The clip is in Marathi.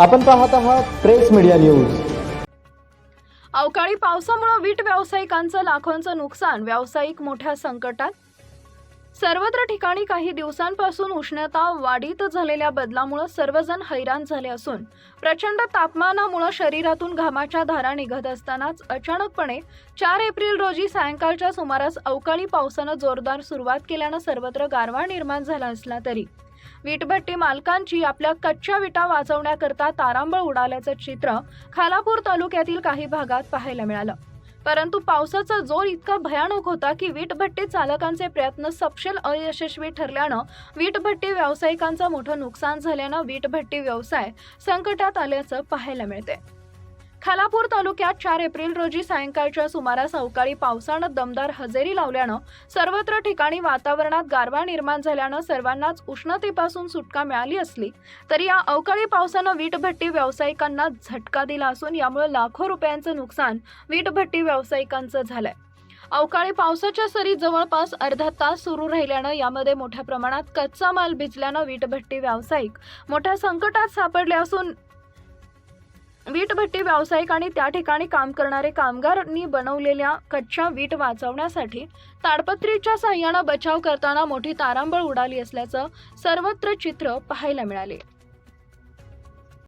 आपण पाहत आहात प्रेस मीडिया न्यूज. अवकाळी पावसामुळे वीट व्यावसायिकांचं लाखोंचं नुकसान व्यावसायिक मोठ्या संकटात? सर्वत्र ठिकाणी काही दिवसांपासून उष्णता वाढीत झालेल्या बदलामुळे सर्वजण हैराण झाले असून प्रचंड तापमानामुळे शरीरातून घामाच्या धारा निघत असतानाच अचानकपणे चार एप्रिल रोजी सायंकाळच्या सुमारास अवकाळी पावसानं जोरदार सुरुवात केल्यानं सर्वत्र गारवा निर्माण झाला असला तरी. वीटभट्टी मालकांची आपल्या कच्च्या विटा वाचवण्याकरता तारांबळ उडाल्याचं चित्र खालापूर तालुक्यातील काही भागात पाहायला मिळालं. परंतु पावसाचा जोर इतका भयानक होता की वीटभट्टी चालकांचे प्रयत्न सपशेल अयशस्वी ठरल्यानं वीटभट्टी व्यावसायिकांचं मोठं नुकसान झाल्यानं वीटभट्टी व्यवसाय संकटात आल्याचं पाहायला मिळते खालापूर तालुक्यात चार एप्रिल रोजी सायंकाळच्या सुमारास अवकाळी पावसानं दमदार हजेरी लावल्यानं सर्वत्र ठिकाणी वातावरणात गारवा निर्माण झाल्यानं सर्वांनाच उष्णतेपासून सुटका मिळाली असली तरी या अवकाळी पावसानं वीटभट्टी व्यावसायिकांना झटका दिला असून यामुळे लाखो रुपयांचं नुकसान वीटभट्टी व्यावसायिकांचं झालंय. अवकाळी पावसाच्या सरी जवळपास अर्धा तास सुरू राहिल्यानं यामध्ये मोठ्या प्रमाणात कच्चा माल भिजल्यानं वीटभट्टी व्यावसायिक मोठ्या संकटात सापडले असून वीटभट्टी व्यावसायिक आणि त्या ठिकाणी काम करणारे कामगारांनी बनवलेल्या कच्च्या वीट वाचवण्यासाठी ताडपत्रीच्या साह्यानं बचाव करताना मोठी तारांबळ उडाली असल्याचं सर्वत्र चित्र पाहायला मिळाले.